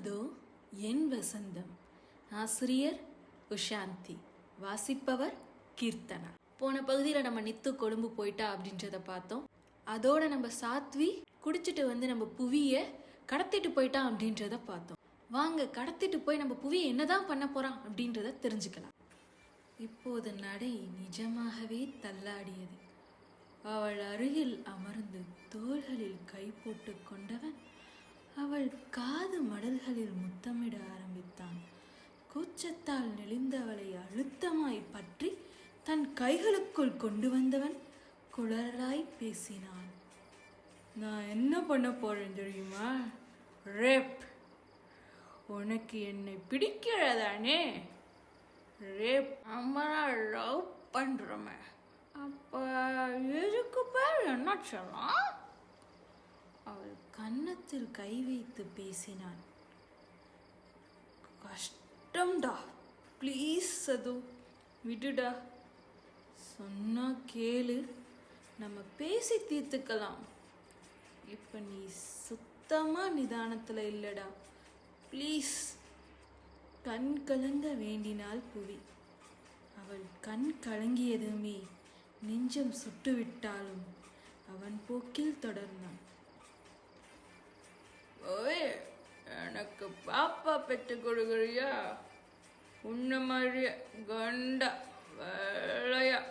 அதோ என் வசந்தம். ஆசிரியர் உஷாந்தி. வாசிப்பவர் கீர்த்தனா. போன பகுதியில் நம்ம நித்து கொழும்பு போயிட்டா அப்படின்றத பார்த்தோம். அதோட நம்ம சாத்வி குடிச்சிட்டு வந்து நம்ம புவியை கடத்திட்டு போயிட்டான் அப்படின்றத பார்த்தோம். வாங்க கடத்திட்டு போய் நம்ம புவியை என்னதான் பண்ண போறான் அப்படின்றத தெரிஞ்சுக்கலாம். இப்போது நடை நிஜமாகவே தள்ளாடியது. அவள் அருகில் அமர்ந்து தோள்களில் கை போட்டு கொண்டவன் அவள் காது மடல்களில் முத்தமிட ஆரம்பித்தான். கூச்சத்தால் நெளிந்தவளை அழுத்தமாய் பற்றி தன் கைகளுக்குள் கொண்டு வந்தவன் குளராய் பேசினான். நான் என்ன பண்ண போறேன் தெரியுமா? ரேப். உனக்கு என்னை பிடிக்கிறதானே ரேப். அம்மா லவ் பண்றோமே அப்ப இதுக்கு பேர் என்ன சொல்லலாம் அவள் கன்னத்தில் கை வைத்து பேசினான். கஷ்டம்டா ப்ளீஸ் சது விடுடா. சொன்னா கேளு நம்ம பேசி தீர்த்துக்கலாம். இப்போ நீ சுத்தமா நிதானத்தில் இல்லடா. ப்ளீஸ். கண் கலங்க வேண்டினாள் புவி. அவள் கண் கலங்கியதுமே நெஞ்சம் சுட்டுவிட்டாலும் அவன் போக்கில் தொடர்ந்தான். ஓய் எனக்கு பாப்பா பெற்று கொடுக்குறியா? உன்ன மாதிரி கண்டா வேலையா?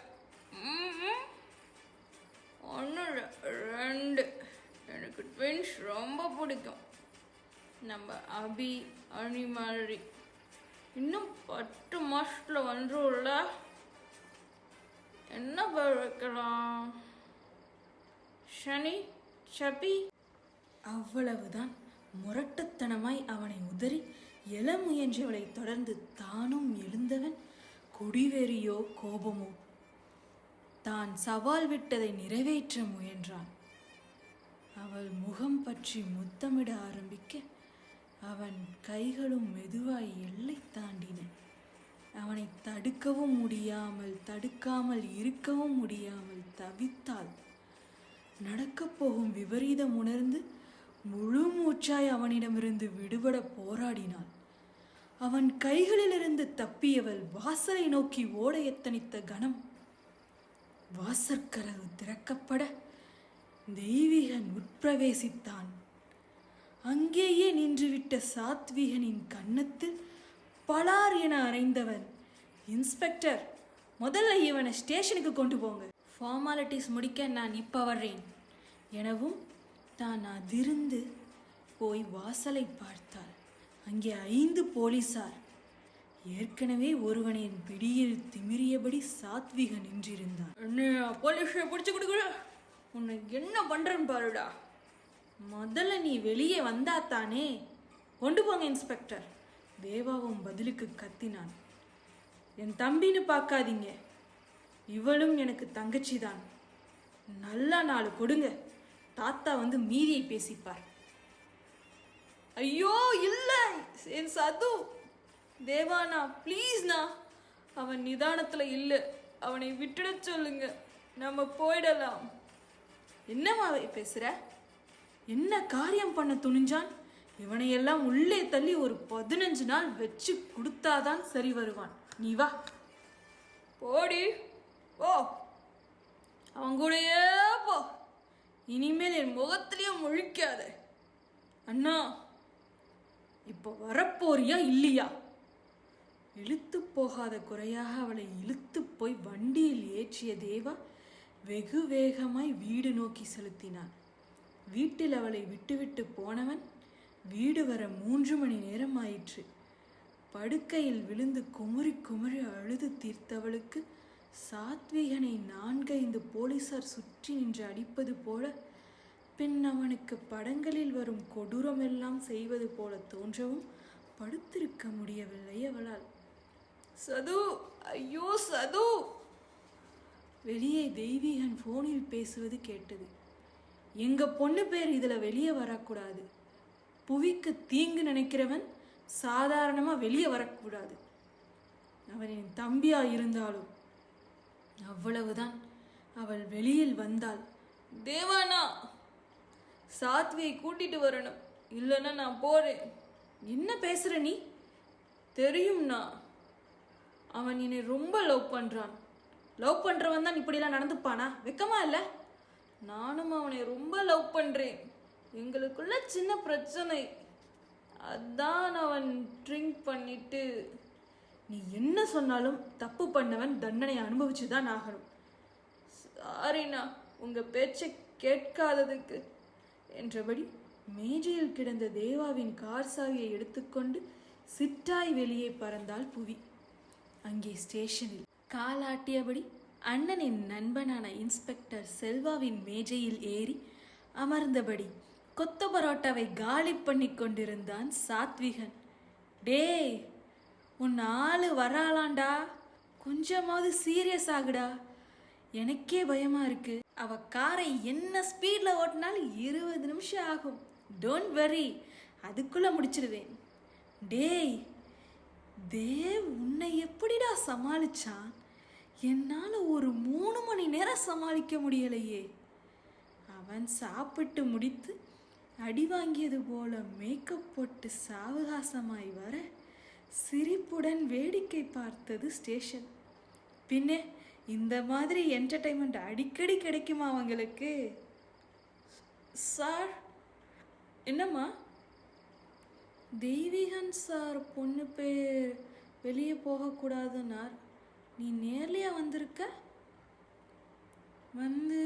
ஒன்று ரெண்டு. எனக்கு ட்வின்ஸ் ரொம்ப பிடிக்கும். நம்ம அபி அணி மாதிரி. இன்னும் பத்து மாசத்துல வந்துரும்ல? என்ன பேர் வைக்கலாம் சனி சபி அவ்வளவுதான். முரட்டுத்தனமாய் அவனை உதறி எழ முயன்றவளை தொடர்ந்து தானும் எழுந்தவன் குடிவெறியோ கோபமோ. தான் சவால் விட்டதை நிறைவேற்ற முயன்றான். அவள் முகம் பற்றி முத்தமிட ஆரம்பிக்க அவன் கைகளும் மெதுவாய் எல்லை தாண்டின. அவனை தடுக்கவும் முடியாமல் தடுக்காமல் இருக்கவும் முடியாமல் தவித்தாள். நடக்கப் போகும் விபரீதம் உணர்ந்து முழு மூச்சாய் அவனிடமிருந்து விடுபட போராடினாள் அவன் கைகளிலிருந்து தப்பியவள் வாசலை நோக்கி ஓட எத்தனித்த கணம். வாசற்கரவு திறக்கப்பட தெய்வீகன் உட்பிரவேசித்தான். அங்கேயே நின்றுவிட்ட சாத்வீகனின் கன்னத்தில் பலார் என அறைந்தவன் இன்ஸ்பெக்டர் முதல்ல இவனை ஸ்டேஷனுக்கு கொண்டு போங்க. ஃபார்மாலிட்டிஸ் முடிக்க நான் இப்போ வர்றேன். எனவும் தான் அதிர்ந்து போய் வாசலை பார்த்தாள். அங்கே ஐந்து போலீசார். ஏற்கனவே ஒருவனின் பிடியில் திமிரியபடி சாத்விக நின்றிருந்தான். போலீஸை பிடிச்சு கொடுக்குற? உன்னை என்ன பண்றேன்னு பாருடா. முதல்ல நீ வெளியே வந்தாத்தானே கொண்டு போங்க இன்ஸ்பெக்டர். தேவாவும் பதிலுக்கு கத்தினான். என் தம்பின்னு பார்க்காதீங்க. இவளும் எனக்கு தங்கச்சி தான் நல்லா நாள் கொடுங்க. தாத்தா வந்து மீதியை பேசிப்பார். ஐயோ இல்லை என் சது தேவானா ப்ளீஸ்ண்ணா அவன் நிதானத்தில் இல்லை. அவனை விட்டுட சொல்லுங்க. நம்ம போயிடலாம். என்னம்மா பேசுகிற என்ன காரியம் பண்ண துணிஞ்சான்? இவனையெல்லாம் உள்ளே தள்ளி ஒரு பதினஞ்சு நாள் வச்சு கொடுத்தாதான் சரி வருவான். நீ வா. போடி. ஓ அவன் கூடயே போ. இனிமேல் என் முகத்திலையும் முழிக்காத. அண்ணா இப்போ வரப்போறியா இல்லையா? இழுத்து போகாத குறையாக அவளை இழுத்து போய் வண்டியில் ஏற்றிய தேவா வெகு வேகமாய் வீடு நோக்கி செலுத்தினான். வீட்டில் அவளை விட்டுவிட்டு போனவன் வீடு வர மூன்று மணி நேரம் ஆயிற்று படுக்கையில் விழுந்து குமுறி குமுறி அழுது தீர்த்தவளுக்கு சாத்விகனை நான்கைந்து போலீசார் சுற்றி நின்று அடிப்பது போல பின் அவனுக்கு படங்களில் வரும் கொடூரமெல்லாம் செய்வது போல தோன்றவும் படுத்திருக்க முடியவில்லை அவளால். சது ஐயோ சது! வெளியே தெய்வீகன் ஃபோனில் பேசுவது கேட்டது. எங்க பொண்ணு பேர் இதுல வெளியே வரக்கூடாது. புவிக்கு தீங்கு நினைக்கிறவன் சாதாரணமா வெளியே வரக்கூடாது. அவன் என் தம்பியா இருந்தாலும் அவ்வளவுதான். அவள் வெளியில் வந்தாள் தேவானா சாத்வியை கூட்டிட்டு வரணும். இல்லைன்னா நான் போறேன். என்ன பேசுற நீ? தெரியும்னா அவன் என்னை ரொம்ப லவ் பண்றான். லவ் பண்றவன் தான் இப்படிலாம் நடந்துப்பானா? வெக்கமா இல்ல? நானும் அவனை ரொம்ப லவ் பண்றேன். எங்களுக்குள்ள சின்ன பிரச்சனை. அதான் அவன் ட்ரிங்க் பண்ணிட்டு. நீ என்ன சொன்னாலும் தப்பு பண்ணவன் தண்டனையை அனுபவிச்சு தான் ஆகணும் சாரிண்ணா உங்க பேச்சை கேட்காததுக்கு. என்றபடி மேஜையில் கிடந்த தேவாவின் கார் சாவியை எடுத்துக்கொண்டு சிட்டாய் வெளியே பறந்தாள் புவி. அங்கே ஸ்டேஷனில் காலாட்டியபடி அண்ணனின் நண்பனான இன்ஸ்பெக்டர் செல்வாவின் மேஜையில் ஏறி அமர்ந்தபடி கொத்த பரோட்டாவை காலி பண்ணி கொண்டிருந்தான் சாத்விகன். டேய் உன் ஆளு வராளாண்டா? கொஞ்சமாவது சீரியஸ் ஆகுடா? எனக்கே பயமா இருக்கு. அவ காரை என்ன ஸ்பீட்ல ஓட்டினாலும் இருபது நிமிஷம் ஆகும். டோன்ட் வரி அதுக்குள்ள முடிச்சிடுவேன் டேய் தேவ் உன்னை எப்படிடா சமாளிச்சான்? என்னால் ஒரு மூணு மணி நேரம் சமாளிக்க முடியலையே. அவன் சாப்பிட்டு முடித்து அடி வாங்கியது போல மேக்கப் போட்டு சாவகாசமாய் வர சிரிப்புடன் வேடிக்கை பார்த்தது ஸ்டேஷன். பின்னே இந்த மாதிரி என்டர்டைன்மெண்ட் அடிக்கடி கிடைக்குமா அவங்களுக்கு? சார் என்னம்மா? தெய்வீகன் சார் பொண்ணு பேர் வெளியே போகக்கூடாதுன்னார். நீ நேர்லையாக வந்திருக்க? வந்து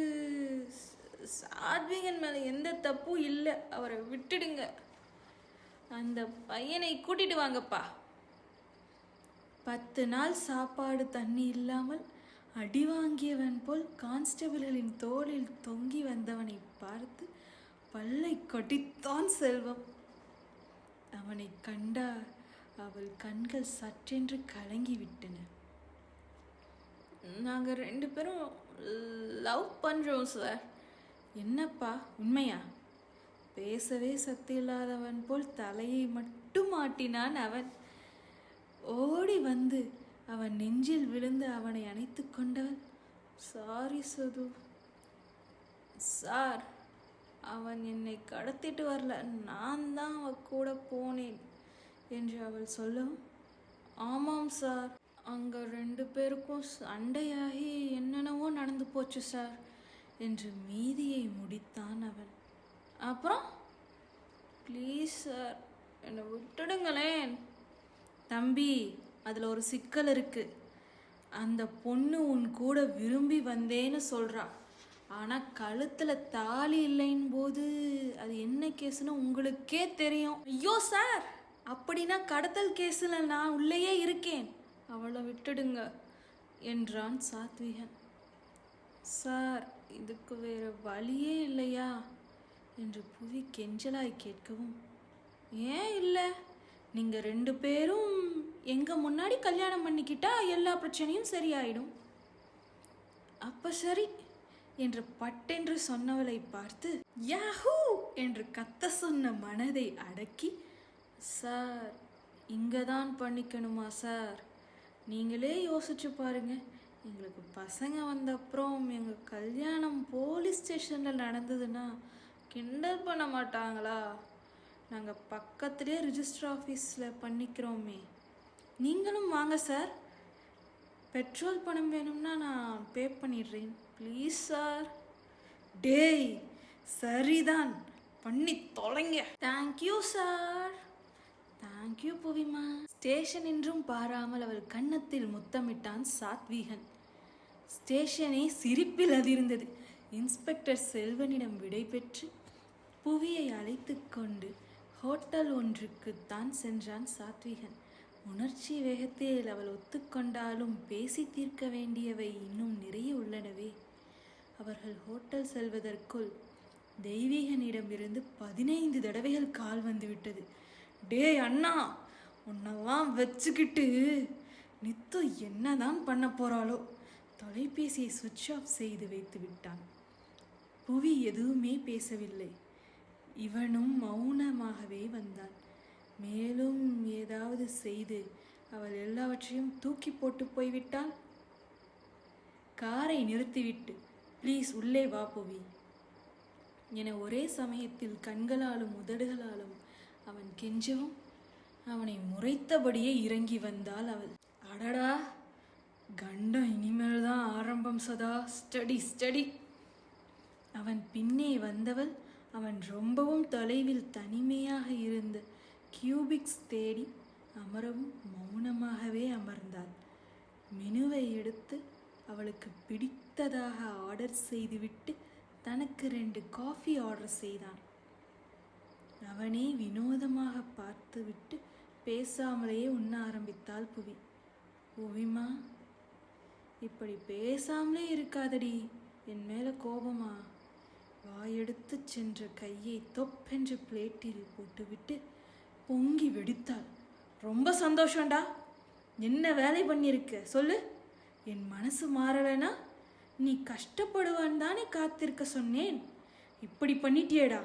சாத்விகன் மேலே எந்த தப்பும் இல்லை. அவரை விட்டுடுங்க. அந்த பையனை கூட்டிட்டு வாங்கப்பா. பத்து நாள் சாப்பாடு தண்ணி இல்லாமல் அடி வாங்கியவன் போல் கான்ஸ்டபிள்களின் தோளில் தொங்கி வந்தவனை பார்த்து பல்லை கொட்டித்தான் செல்வம். அவனை கண்டா அவள் கண்கள் சற்றென்று கலங்கி விட்டன நாங்கள் ரெண்டு பேரும் லவ் பண்ணுறோம் சார். என்னப்பா உண்மையா? பேசவே சக்தி இல்லாதவன் போல் தலையை மட்டும் மாட்டினான் அவன். ஓடி வந்து அவன் நெஞ்சில் விழுந்து அவனை அணைத்து கொண்டவள் சாரி சது. சார் அவன் என்னை கடத்திட்டு வரல. நான் தான் அவ கூட போனேன் என்று அவள் சொல்லவும் ஆமாம் சார் அங்கே ரெண்டு பேருக்கும் சண்டையாகி என்னென்னவோ நடந்து போச்சு சார் என்று மீதியை முடித்தான் அவன். அப்புறம்? ப்ளீஸ் சார் என்னை விட்டுடுங்களேன். தம்பி அதில் ஒரு சிக்கல் இருக்குது அந்த பொண்ணு உன் கூட விரும்பி வந்தேன்னு சொல்கிறா ஆனால் கழுத்தில் தாலி இல்லைன் போது அது என்ன கேஸ்னு உங்களுக்கே தெரியும். ஐயோ சார்! அப்படின்னா கடத்தல் கேஸில் நான் உள்ளேயே இருக்கேன். அவளை விட்டுடுங்க என்றான் சாத்விகன். சார் இதுக்கு வேற வழியே இல்லையா? என்று புவி கெஞ்சலாய் கேட்கவும் ஏன் இல்லை? நீங்கள் ரெண்டு பேரும் எங்கள் முன்னாடி கல்யாணம் பண்ணிக்கிட்டா எல்லா பிரச்சனையும் சரியாயிடும். அப்ப சரி என்று பட்டென்று சொன்னவளை பார்த்து யாஹூ! என்று கத்த சொன்ன மனதை அடக்கி சார் இங்கே தான் பண்ணிக்கணுமா சார்? நீங்களே யோசிச்சு பாருங்க. எங்களுக்கு பசங்க வந்த அப்புறம் எங்கள் கல்யாணம் போலீஸ் ஸ்டேஷனில் நடந்ததுன்னா கிண்டல் பண்ண மாட்டாங்களா? நாங்கள் பக்கத்துலேயே ரிஜிஸ்டர் ஆஃபீஸில் பண்ணிக்கிறோமே. நீங்களும் வாங்க சார் பெட்ரோல் பணம் வேணும்னா நான் பே பண்ணிடுறேன். ப்ளீஸ் சார் டேய் சரிதான். பண்ணி தொலைங்க. Thank you sir thank you புவிமா. Station என்றும் பாராமல் அவள் கன்னத்தில் முத்தமிட்டான் சாத்வீகன். ஸ்டேஷனே சிரிப்பில் அதிர்ந்தது. இன்ஸ்பெக்டர் செல்வனிடம் விடை பெற்று புவியை அழைத்து கொண்டு ஹோட்டல் ஒன்றுக்கு தான் சென்றான் சாத்விகன். உணர்ச்சி வேகத்தில் அவள் ஒத்துக்கொண்டாலும் பேசி தீர்க்க வேண்டியவை இன்னும் நிறைய உள்ளனவே. அவர்கள் ஹோட்டல் செல்வதற்குள் தெய்வீகனிடமிருந்து பதினைந்து தடவைகள் கால் வந்துவிட்டது. டேய் அண்ணா உன்னெல்லாம் வச்சுக்கிட்டு நித்து என்னதான் பண்ண போறாளோ? தொலைபேசியை சுவிட்ச் ஆஃப் செய்து வைத்து விட்டான் புவி எதுவுமே பேசவில்லை. இவனும் மௌனமாகவே வந்தான். மேலும் ஏதாவது செய்து அவள் எல்லாவற்றையும் தூக்கி போட்டு போய்விட்டாள்? காரை நிறுத்திவிட்டு ப்ளீஸ் உள்ளே வா புவி. என ஒரே சமயத்தில் கண்களாலும் உதடுகளாலும் அவன் கெஞ்சவும் அவனை முறைத்தபடியே இறங்கி வந்தாள் அவள். அடடா! கண்டம் இனிமேல் தான் ஆரம்பம் சதா. Study study. அவன் பின்னே வந்தவள் அவன் ரொம்பவும் தொலைவில் தனிமையாக இருந்த கியூபிக்ஸ் தேடி அமரவும் மௌனமாகவே அமர்ந்தாள். மெனுவை எடுத்து அவளுக்கு பிடித்ததாக ஆர்டர் செய்துவிட்டு தனக்கு ரெண்டு காஃபி ஆர்டர் செய்தான். அவனே வினோதமாக பார்த்துவிட்டு பேசாமலேயே உண்ண ஆரம்பித்தாள் புவி. புவிமா இப்படி பேசாமலே இருக்காதடி. என் மேலே கோபமா? வாயெடுத்து சென்ற கையை தொப்பென்று பிளேட்டில் போட்டுவிட்டு பொங்கி வெடித்தாள். ரொம்ப சந்தோஷம்டா. என்ன வேலை பண்ணியிருக்க? சொல்லு. என் மனசு மாறலைனா நீ கஷ்டப்படுவான் தானே காத்திருக்க சொன்னேன். இப்படி பண்ணிட்டியேடா.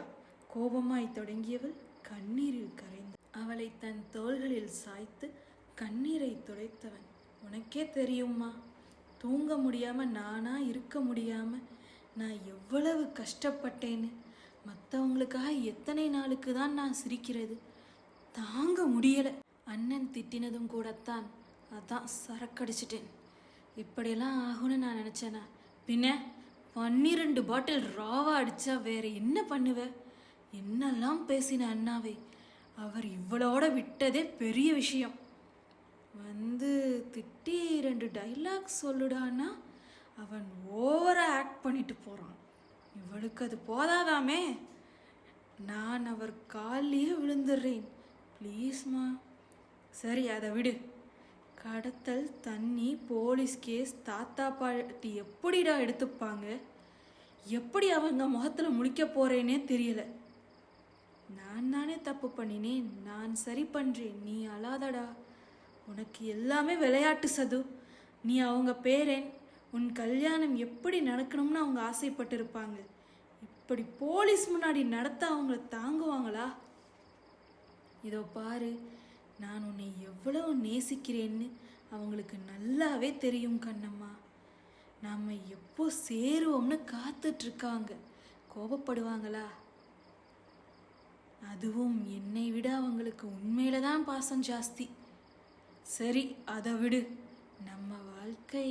கோபமாய் தொடங்கியவள் கண்ணீரில் கரைந்த. அவளை தன் தோள்களில் சாய்த்து கண்ணீரை துடைத்தவன். உனக்கே தெரியுமா தூங்க முடியாம நானா இருக்க முடியாமல் நான் எவ்வளவு கஷ்டப்பட்டேன்னு. மற்றவங்களுக்காக எத்தனை நாளுக்கு தான் நான் சிரிக்கிறது. தாங்க முடியலை. அண்ணன் திட்டினதும் கூடத்தான் அதான் சரக்கடிச்சிட்டேன். இப்படியெல்லாம் ஆகும்னு நான் நினச்சேனா? பின்ன பன்னிரெண்டு பாட்டில் ராவா அடித்தா வேற என்ன பண்ணுவ? என்னெல்லாம் பேசின அண்ணாவை? அவர் இவ்வளோட விட்டதே பெரிய விஷயம். வந்து திட்டி ரெண்டு டைலாக் சொல்லுடான்னா அவன் ஓவராக ஆக்ட் பண்ணிட்டு போகிறான் இவளுக்கு அது போதாதாமே. நான் அவர் காலிலேயே விழுந்துடுறேன். ப்ளீஸ்மா சரி அதை விடு. கடத்தல் தண்ணி போலீஸ் கேஸ் தாத்தா பாட்டி எப்படிடா எடுத்துப்பாங்க? எப்படி அவங்க முகத்தில் முழிக்க போகிறேனே தெரியல. நான் தானே தப்பு பண்ணினேன். நான் சரி பண்ணுறேன் நீ அழாதடா. உனக்கு எல்லாமே விளையாட்டு சது. நீ அவங்க பேரேன். உன் கல்யாணம் எப்படி நடக்கணும்னு அவங்க ஆசைப்பட்டிருப்பாங்க. இப்படி போலீஸ் முன்னாடி நடத்த அவங்கள தாங்குவாங்களா? இதோ பாரு நான் உன்னை எவ்வளவு நேசிக்கிறேன்னு அவங்களுக்கு நல்லாவே தெரியும் கண்ணம்மா. நாம் எப்போ சேருவோம்னு காத்துட்ருக்காங்க. கோபப்படுவாங்களா? அதுவும் என்னை விட அவங்களுக்கு உண்மையில தான் பாசம் ஜாஸ்தி. சரி அதை விடு. நம்ம வாழ்க்கை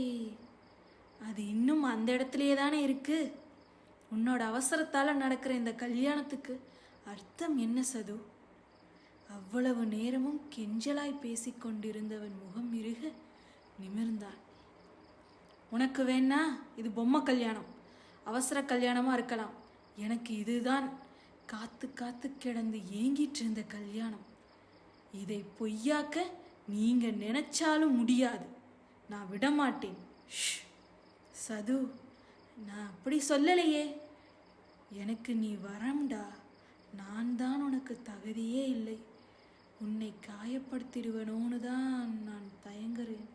அது இன்னும் அந்த இடத்துலையே தானே இருக்கு? உன்னோட அவசரத்தால் நடக்கிற இந்த கல்யாணத்துக்கு அர்த்தம் என்ன சது? அவ்வளவு நேரமும் கெஞ்சலாய் பேசிக்கொண்டிருந்தவன் முகம் இருக நிமிர்ந்தான். உனக்கு வேணா இது பொம்மை கல்யாணம். அவசர கல்யாணமாக இருக்கலாம். எனக்கு இதுதான் காத்து காத்து கிடந்து ஏங்கிட்டு இருந்த கல்யாணம். இதை பொய்யாக்க நீங்கள் நினைச்சாலும் முடியாது. நான் விடமாட்டேன். ஷ். சது நான் அப்படி சொல்லலையே. எனக்கு நீ வரம்டா. நான் தான் உனக்கு தகுதியே இல்லை. உன்னை காயப்படுத்திடுவனோன்னு தான் நான் தயங்குறேன்.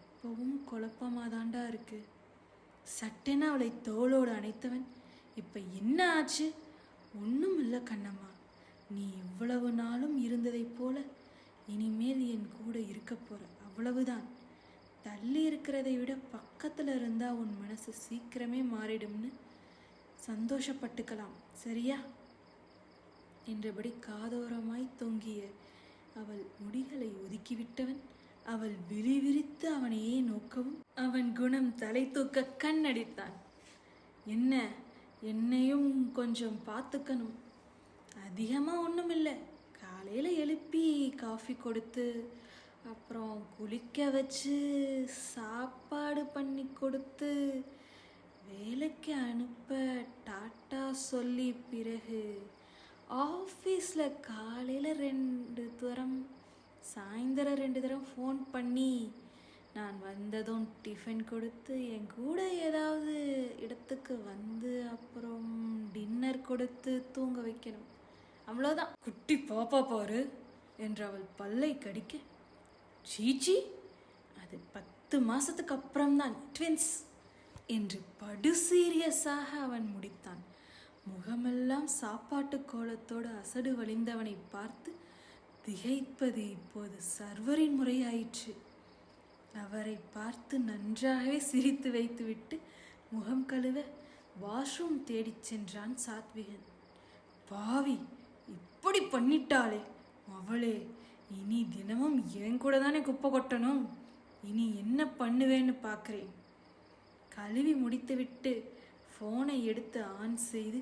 இப்பவும் குழப்பமாக தாண்டா இருக்கு. சட்டென அவளை தோளோடு அணைத்தவன். இப்போ என்ன ஆச்சு? ஒன்றும் இல்லை கண்ணம்மா. நீ இவ்வளவு நாளும் இருந்ததைப் போல இனிமேல் என் கூட இருக்க போகிற அவ்வளவுதான். தள்ளி இருக்கிறதை விட பக்கத்தில் இருந்தால் உன் மனசு சீக்கிரமே மாறிடும்னு சந்தோஷப்பட்டுக்கலாம் சரியா? என்றபடி காதோரமாய் தொங்கிய அவள் முடிகளை ஒதுக்கிவிட்டவன். அவள் விரிவிரித்து அவனையே நோக்கவும் அவன் குணம் தலை தூக்க கண்ணடித்தான். என்ன என்னையும் கொஞ்சம் பார்த்துக்கணும். அதிகமாக ஒன்றும் இல்லை காலையில் எழுப்பி காஃபி கொடுத்து அப்புறம் குளிக்க வச்சு சாப்பாடு பண்ணி கொடுத்து வேலைக்கு அனுப்ப டாட்டா சொல்லி பிறகு ஆஃபீஸில் காலையில் ரெண்டு தரம் சாயந்தரம் ரெண்டு தரம் ஃபோன் பண்ணி நான் வந்ததும் டிஃபன் கொடுத்து என் கூட ஏதாவது இடத்துக்கு வந்து அப்புறம் டின்னர் கொடுத்து தூங்க வைக்கணும். அவ்வளோதான் குட்டி பாப்பா பாரு என்று அவள் பல்லை கடிக்க சீச்சி அது பத்து மாதத்துக்கு அப்புறம்தான் ட்வின்ஸ் என்று படு சீரியஸாக அவன் முடித்தான். முகமெல்லாம் சாப்பாட்டு கோலத்தோடு அசடு வழிந்தவனை பார்த்து திகைப்பது இப்போது சர்வரின் முறையாயிற்று. அவரை பார்த்து நன்றாகவே சிரித்து வைத்துவிட்டு முகம் கழுவ வாஷ்ரூம் தேடிச் சென்றான் சாத்விகன். பாவி இப்படி பண்ணிட்டாளே அவளே. இனி தினமும் என் கூட தானே குப்பை கொட்டணும். இனி என்ன பண்ணுவேன்னு பார்க்குறேன் கழுவி முடித்துவிட்டு ஃபோனை எடுத்து ஆன் செய்து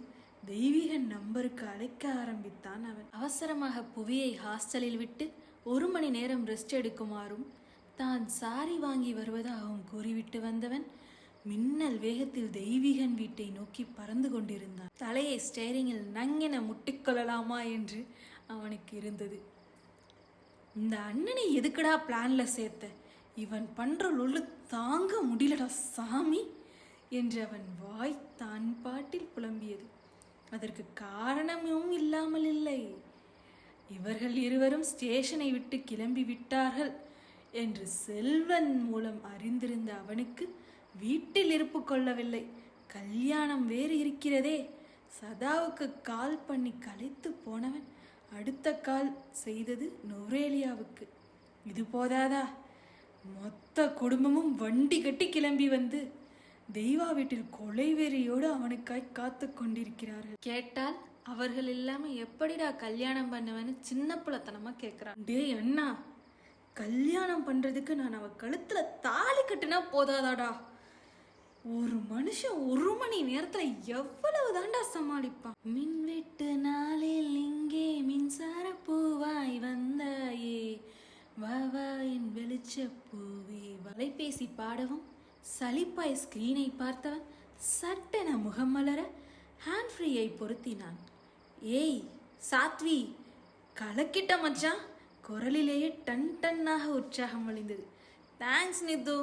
தெய்வீக நம்பருக்கு அழைக்க ஆரம்பித்தான் அவன். அவசரமாக புவியை ஹாஸ்டலில் விட்டு ஒரு மணி நேரம் ரெஸ்ட் எடுக்குமாறும் தான் சாரி வாங்கி வருவதாகவும் கூறிவிட்டு வந்தவன் மின்னல் வேகத்தில் தெய்வீகன் வீட்டை நோக்கி பறந்து கொண்டிருந்தான். தலையை ஸ்டேரிங்கில் நங்கென முட்டிக்கொள்ளலாமா என்று அவனுக்கு இருந்தது. இந்த அண்ணனை எதுக்குடா பிளான்ல சேர்த்த? இவன் பண்ற லொல்லு தாங்க முடியலடா சாமி! என்று அவன் வாய் தான் பாட்டில் புலம்பியது. அதற்கு காரணமும் இல்லாமல் இல்லை. இவர்கள் இருவரும் ஸ்டேஷனை விட்டு கிளம்பி விட்டார்கள் என்று செல்வன் மூலம் அறிந்திருந்த அவனுக்கு வீட்டில் இருப்பு கொள்ளவில்லை. கல்யாணம் வேறு இருக்கிறதே. சதாவுக்கு கால் பண்ணி கலைத்து போனவன் அடுத்த கால் செய்தது நொரேலியாவுக்கு இது போதாதா? மொத்த குடும்பமும் வண்டி கட்டி கிளம்பி வந்து தெய்வா வீட்டில் கொலைவெறியோடு அவனுக்காய் காத்து கொண்டிருக்கிறார்கள். கேட்டால் அவர்கள் இல்லாம எப்படிடா கல்யாணம் பண்ணுவேன்னு சின்ன பிள்ளைத்தனமா கேட்கிறான். டேய் அண்ணா கல்யாணம் பண்றதுக்கு நான் அவ கழுத்துல தாலி கட்டுனா போதாதாடா? ஒரு மனுஷன் ஒரு மணி நேரத்துல எவ்வளவு தாண்டா சமாளிப்பான்? மின்வெட்டு நாளில் மின்சார பூவாய் வந்தாயே வா வா. என் வெளிச்ச பூவே வலைபேசி பாடவும் சலிப்பாய் ஸ்கிரீனை பார்த்தவன் சட்டென முகம் மலர ஹேண்ட் ஃப்ரீயை பொருத்தினான். ஏய் சாத்வி கலக்கிட்ட மச்சான் குரலிலேயே டன் டன்னாக உற்சாகம் வழிந்தது. தேங்க்ஸ் நித்து.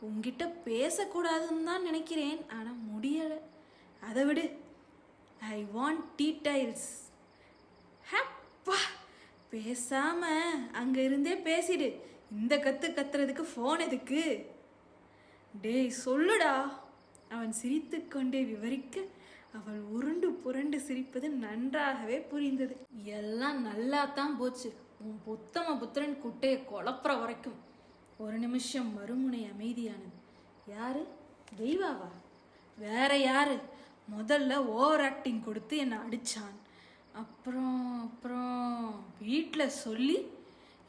உங்ககிட்ட பேசக்கூடாதுன்னு தான் நினைக்கிறேன் ஆனால் முடியலை. அதை விடு. ஐ வாண்ட் டீடைல்ஸ் அப்பா பேசாம அங்க இருந்தே பேசிடு. இந்த கத்து கத்துறதுக்கு ஃபோன் எதுக்கு? டேய் சொல்லுடா. அவன் சிரித்துக்கொண்டே விவரிக்க அவள் உருண்டு புரண்டு சிரிப்பது நன்றாகவே புரிந்தது. எல்லாம் நல்லா தான் போச்சு. உன் புத்தம புத்திரன் குட்டையை குழப்புற வரைக்கும். ஒரு நிமிஷம் மறுமுனை அமைதியானது. யாரு? தெய்வாவா? வேற யாரு? முதல்ல ஓவர் ஆக்டிங் கொடுத்து என்னை அடிச்சான். அப்புறம் அப்புறம் வீட்டில் சொல்லி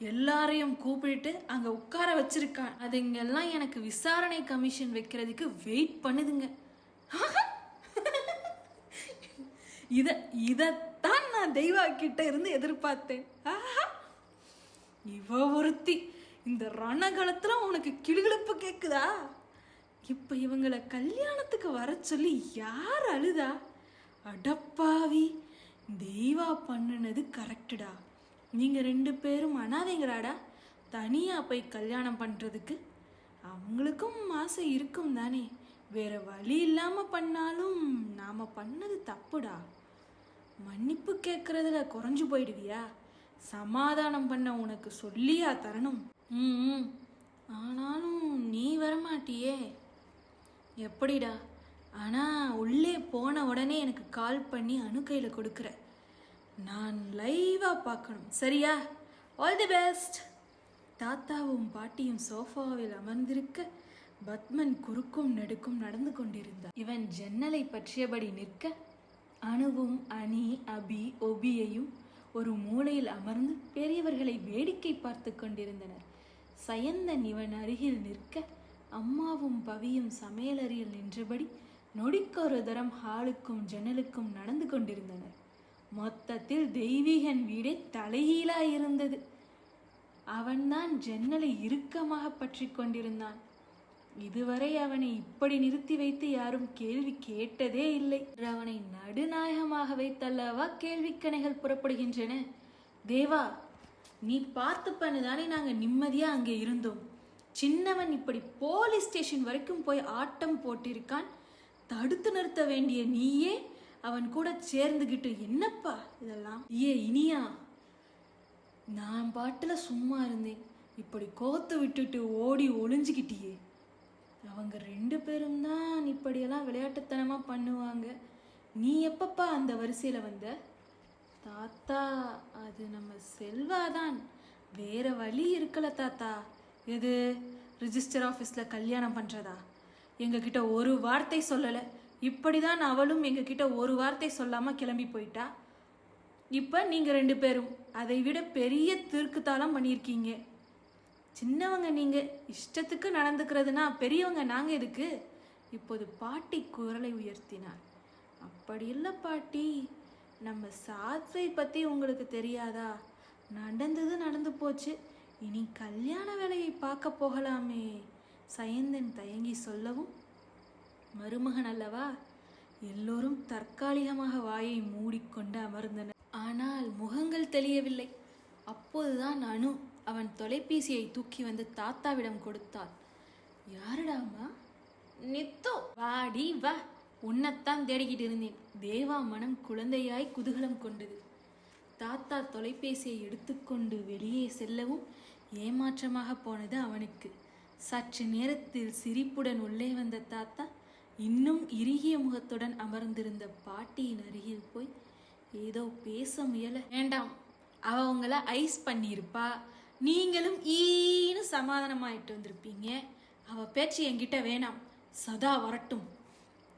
எல்லாரையும் கூப்பிட்டு அங்கே உட்கார வச்சிருக்கான் அதுங்கெல்லாம் எனக்கு விசாரணை கமிஷன் வைக்கிறதுக்கு வெயிட் பண்ணுதுங்க. இதை இதைத்தான் நான் தெய்வா கிட்ட இருந்து எதிர்பார்த்தேன். ஆஹா! இவ ஒருத்தி இந்த ரணகலத்தில் உனக்கு கிளுகிளுப்பு கேட்குதா இப்போ இவங்களை கல்யாணத்துக்கு வர சொல்லி யார் அழுதா? அடப்பாவி. தெய்வா பண்ணுனது கரெக்டுடா. நீங்க ரெண்டு பேரும் அனாதைங்களாடா தனியா போய் கல்யாணம் பண்றதுக்கு அவங்களுக்கும் ஆசை இருக்கும் தானே. வேற வழி இல்லாம பண்ணாலும் நாம பண்ணது தப்புடா. மன்னிப்பு கேட்கறதுல குறைஞ்சு போயிடுவியா? சமாதானம் பண்ண உனக்கு சொல்லியா தரணும். ம் ம். ஆனாலும் நீ வரமாட்டியே. எப்படிடா? ஆனால் உள்ளே போன உடனே எனக்கு கால் பண்ணி அணு கொடுக்குற. நான் லைவாக பார்க்கணும். சரியா? ஆல் தி பெஸ்ட் தாத்தாவும் பாட்டியும் சோஃபாவில் அமர்ந்திருக்க பத்மன் குறுக்கும் நெடுக்கும் நடந்து கொண்டிருந்தார். இவன் ஜன்னலை பற்றியபடி நிற்க அணுவும் அணி அபி ஒபியையும் ஒரு மூலையில் அமர்ந்து பெரியவர்களை வேடிக்கை பார்த்து கொண்டிருந்தனர். சயந்தன் இவன் அருகில் நிற்க அம்மாவும் பவியும் சமையலறையில் நின்றபடி நொடிக்கொரு தரம் ஹாலுக்கும் ஜன்னலுக்கும் நடந்து கொண்டிருந்தனர். மொத்தத்தில் தெய்வீகன் வீடே தலைகீழாய் இருந்தது அவன்தான் ஜன்னலை இறுக்கமாக பற்றி கொண்டிருந்தான். இதுவரை அவனை இப்படி நிறுத்தி வைத்து யாரும் கேள்வி கேட்டதே இல்லை. அவனை நடுநாயகமாக வைத்தல்லவா கேள்விக்கணைகள் புறப்படுகின்றன? தேவா நீ பார்த்து பண்ணுதானே நாங்கள் நிம்மதியா அங்கே இருந்தோம். சின்னவன் இப்படி போலீஸ் ஸ்டேஷன் வரைக்கும் போய் ஆட்டம் போட்டிருக்கான். தடுத்து நிறுத்த வேண்டிய நீயே அவன் கூட சேர்ந்துகிட்டு என்னப்பா இதெல்லாம்? ஏ இனியா நான் பாட்டில் சும்மா இருந்தேன். இப்படி கோத்து விட்டுட்டு ஓடி ஒளிஞ்சுக்கிட்டியே. அவங்க ரெண்டு பேரும் தான் இப்படியெல்லாம் விளையாட்டுத்தனமாக பண்ணுவாங்க. நீ எப்பப்பா அந்த வரிசையில் வந்த? தாத்தா அது நம்ம செல்வாதான். வேற வழி இருக்கல தாத்தா. எது? ரிஜிஸ்டர் ஆஃபீஸில் கல்யாணம் பண்ணுறதா எங்ககிட்ட ஒரு வார்த்தை சொல்லலை. இப்படிதான் அவளும் எங்ககிட்ட ஒரு வார்த்தை சொல்லாம கிளம்பி போயிட்டா. இப்போ நீங்க ரெண்டு பேரும் அதை விட பெரிய திருக்குத்தாளம் பண்ணியிருக்கீங்க. சின்னவங்க நீங்க இஷ்டத்துக்கு நடந்துக்கிறதுனா பெரியவங்க நாங்க எதுக்கு? இப்போது பாட்டி குரலை உயர்த்தினார். அப்படி இல்லை பாட்டி நம்ம சாத்வை பத்தி உங்களுக்கு தெரியாதா? நடந்தது நடந்து போச்சு. இனி கல்யாண வேலையை பார்க்க போகலாமே. சயந்தன் தயங்கி சொல்லவும் மருமகன் அல்லவா? எல்லோரும் தற்காலிகமாக வாயை மூடிக்கொண்டு அமர்ந்தனர். ஆனால் முகங்கள் தெளியவில்லை. அப்போதுதான் அனு அவன் தொலைபேசியை தூக்கி வந்து தாத்தாவிடம் கொடுத்தாள். யாருடாமா நித்தோ. வாடி வா. உன்னைத்தான் தேடிக்கிட்டு இருந்தேன். தேவா மனம் குழந்தையாய் குதூகலம் கொண்டது. தாத்தா தொலைபேசியை எடுத்துக்கொண்டு வெளியே செல்லவும் ஏமாற்றமாக போனது அவனுக்கு. சற்று நேரத்தில் சிரிப்புடன் உள்ளே வந்த தாத்தா இன்னும் இறுகிய முகத்துடன் அமர்ந்திருந்த பாட்டியின் அருகில் போய் ஏதோ பேச முயல வேண்டாம் அவ உங்களை ஐஸ் பண்ணியிருப்பா. நீங்களும் ஈன்னு சமாதானமாயிட்டு வந்திருப்பீங்க. அவ பேச்சு என்கிட்ட வேணாம். சதா வரட்டும்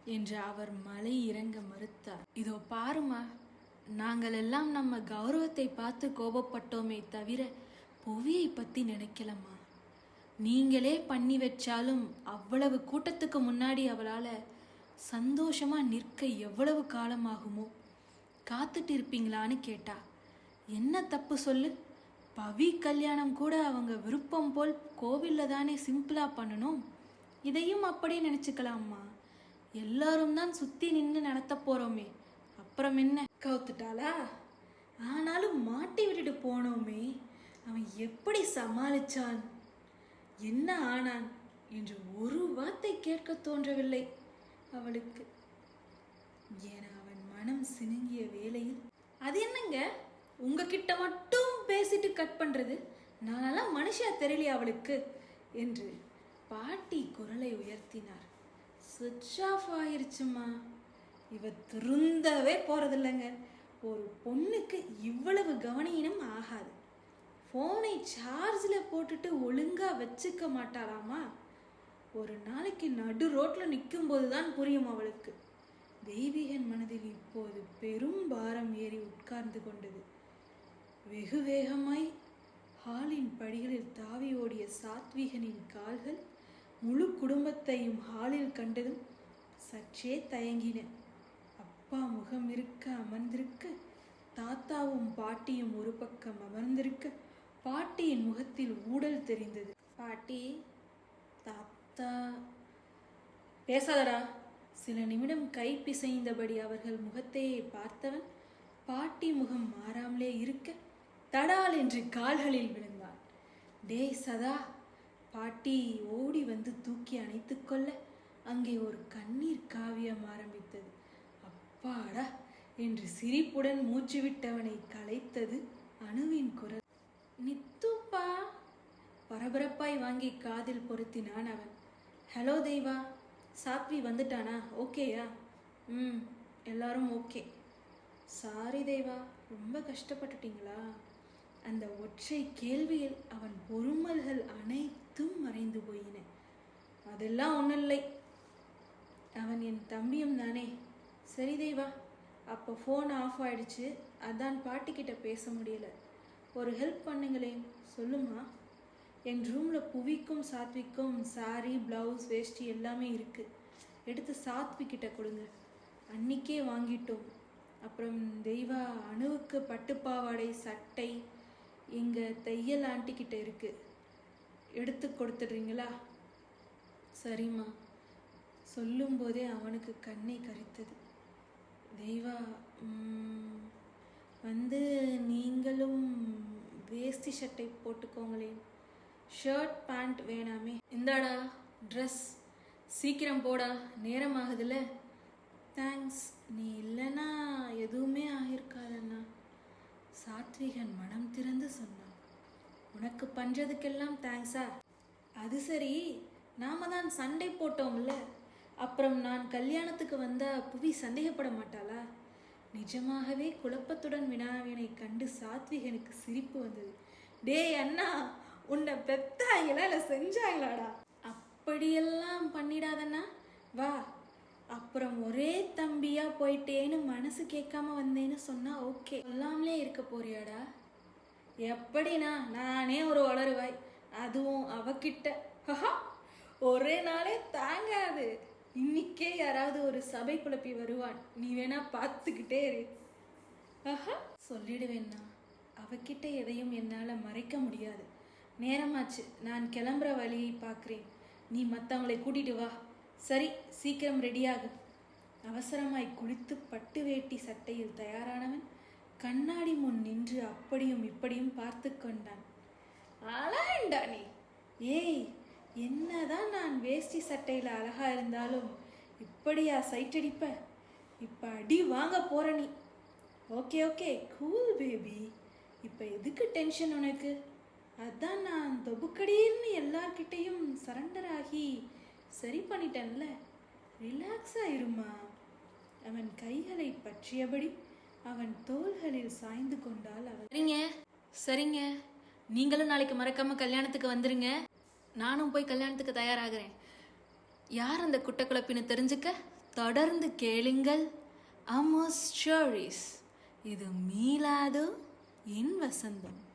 என்று அவர் மலை இறங்க மறுத்தார். இதோ பாருமா நாங்கள் எல்லாம் நம்ம கௌரவத்தை பார்த்து கோபப்பட்டோமே தவிர புவியை பத்தி நினைக்கலம்மா. நீங்களே பண்ணி வச்சாலும் அவ்வளவு கூட்டத்துக்கு முன்னாடி அவளால் சந்தோஷமாக நிற்க எவ்வளவு காலமாகுமோ? காத்துட்டு இருப்பீங்களான்னு கேட்டா என்ன தப்பு சொல்லு? பவி கல்யாணம் கூட அவங்க விருப்பம் போல் கோவில்ல தானே சிம்பிளாக பண்ணணும்? இதையும் அப்படியே நினச்சிக்கலாம்மா. எல்லாரும் தான் சுற்றி நின்று நடத்த போகிறோமே அப்புறம் என்ன? கவுத்துட்டாளா? ஆனாலும் மாட்டி விட்டுட்டு போனோமே. அவன் எப்படி சமாளிச்சான்? என்ன ஆனான் என்று ஒரு வார்த்தை கேட்க தோன்றவில்லை அவளுக்கு. என அவன் மனம் சினுங்கிய வேளையில் அது என்னங்க? உங்ககிட்ட மட்டும் பேசிட்டு கட் பண்றது? நானெல்லாம் மனுஷா தெரியலையா அவளுக்கு? என்று பாட்டி குரலை உயர்த்தினார். சுவிட்ச் ஆஃப் ஆயிருச்சுமா இவ திருந்தவே போறதில்லைங்க. ஒரு பொண்ணுக்கு இவ்வளவு கவனியினம் ஆகாது. ஃபோனை சார்ஜில் போட்டுட்டு ஒழுங்காக வச்சுக்க மாட்டாளாமா? ஒரு நாளைக்கு நடு ரோட்ல நிற்கும்போது தான் புரியும் அவளுக்கு. தெய்வீகன் மனதில் இப்போது பெரும் பாரம் ஏறி உட்கார்ந்து கொண்டது. வெகு வேகமாய் ஹாலின் படிகளில் தாவி ஓடிய சாத்விகனின் கால்கள் முழு குடும்பத்தையும் ஹாலில் கண்டதும் சற்றே தயங்கின. அப்பா முகம் இருக்க அமர்ந்திருக்க தாத்தாவும் பாட்டியும் ஒரு பக்கம் அமர்ந்திருக்க பாட்டியின் முகத்தில் ஊடல் தெரிந்தது. பாட்டி தாத்தா. பேசாதடா. சில நிமிடம் கை பிசைந்தபடி அவர்கள் முகத்தையே பார்த்தவன் பாட்டி முகம் மாறாமலே இருக்க தடால் என்று கால்களில் விழுந்தான். டேய் சதா. பாட்டி ஓடி வந்து தூக்கி அணைத்துக் கொள்ள அங்கே ஒரு கண்ணீர் காவியம் ஆரம்பித்தது. அப்பாடா என்று சிரிப்புடன் மூச்சு விட்டவனை கலைத்தது அணுவின் குரல். நித்துப்பா. பரபரப்பாய் வாங்கி காதில் பொருத்தினான் அவன். ஹலோ தெய்வா சாத்வி வந்துட்டானா? ஓகேயா? ம் எல்லாரும் ஓகே. சாரி தேவா ரொம்ப கஷ்டப்பட்டுட்டீங்களா? அந்த ஒற்றை கேள்வியில் அவன் பொறுமல்கள் அனைத்தும் மறைந்து போயின. அதெல்லாம் ஒன்றும் இல்லை அவன் என் தம்பியும் தானே. சரி தேவா அப்போ ஃபோன் ஆஃப் ஆயிடுச்சு. அதான் பாட்டிக்கிட்ட பேச முடியல. ஒரு ஹெல்ப் பண்ணுங்களேன் சொல்லுமா? என் ரூமில் புவிக்கும் சாத்விக்கும் சாரி ப்ளவுஸ் வேஷ்டி எல்லாமே இருக்குது எடுத்து சாத்விக்கிட்ட கொடுங்க. அன்னிக்கே வாங்கிட்டோம். அப்புறம் தெய்வா அணுவுக்கு பட்டுப்பாவாடை சட்டை எங்கள் தையல் ஆண்டிக்கிட்ட இருக்குது எடுத்து கொடுத்துட்றீங்களா? சரிம்மா. சொல்லும்போதே அவனுக்கு கண்ணை கரித்தது. தெய்வா வந்து நீங்களும் வேஷ்டி ஷர்ட்டை போட்டுக்கோங்களேன். ஷர்ட் பேண்ட் வேணாமே. இந்தாடா ட்ரெஸ் சீக்கிரம் போடா நேரம் ஆகுதுல்ல தேங்க்ஸ் நீ இல்லைன்னா எதுவுமே ஆகிருக்காதண்ணா சாத்விகன் மனம் திறந்து சொன்னான். உனக்கு பண்ணுறதுக்கெல்லாம் தேங்க்ஸா அது சரி நாம தான் சண்டை போட்டோம்ல. அப்புறம் நான் கல்யாணத்துக்கு வந்தால் புவி சந்தேகப்பட மாட்டாளா? நிஜமாகவே குழப்பத்துடன் வினாவினை கண்டு சாத்விகனுக்கு சிரிப்பு வந்தது. டேய் அண்ணா உன்னை பெத்தாங்களா இல்லை செஞ்சாங்களாடா அப்படியெல்லாம் பண்ணிடாதண்ணா. வா அப்புறம் ஒரே தம்பியா போயிட்டேன்னு மனசு கேட்காம வந்தேன்னு சொன்னா ஓகே. சொல்லாமலே இருக்க போறியாடா? எப்படினா நானே ஒரு வளருவாய். அதுவும் அவகிட்ட. ஒரே நாளே தாங்காது. இன்னிக்கே யாராவது ஒரு சபை குழப்பி வருவான். நீ வேணா பார்த்துக்கிட்டே இரு. ஆஹா. சொல்லிடுவேன்னா அவகிட்ட எதையும் என்னால் மறைக்க முடியாது. நேரமாச்சு. நான் கிளம்புற வழியை பார்க்குறேன். நீ மற்றவங்களை கூட்டிட்டு வா. சரி சீக்கிரம் ரெடியாகு அவசரமாய் குளித்து பட்டு வேட்டி சட்டையில் தயாரானவன் கண்ணாடி முன் நின்று அப்படியும் இப்படியும் பார்த்து கொண்டான். அழகண்டா நீ. ஏய் என்னதான் நான் வேஷ்டி சட்டையில் அழகாக இருந்தாலும் இப்படியா சைட்டடிப்ப இப்போ அடி வாங்க போகிற நீ. ஓகே ஓகே கூல் பேபி இப்போ எதுக்கு டென்ஷன் உனக்கு? அதான் நான் தொபுக்கடீர்னு எல்லார்கிட்டேயும் சரண்டர் ஆகி சரி பண்ணிட்டேன்ல. ரிலாக்ஸாக இருமா அவன் கைகளை பற்றியபடி அவன் தோள்களில் சாய்ந்து கொண்டால் அவன். சரிங்க. சரிங்க. நீங்களும் நாளைக்கு மறக்காம கல்யாணத்துக்கு வந்துருங்க. நானும் போய் கல்யாணத்துக்கு தயாராகிறேன். யார் அந்த குட்டக்குழப்பின்னு தெரிஞ்சுக்க? தொடர்ந்து கேளுங்கள். Amos stories. இது மீளாது என் வசந்தம்.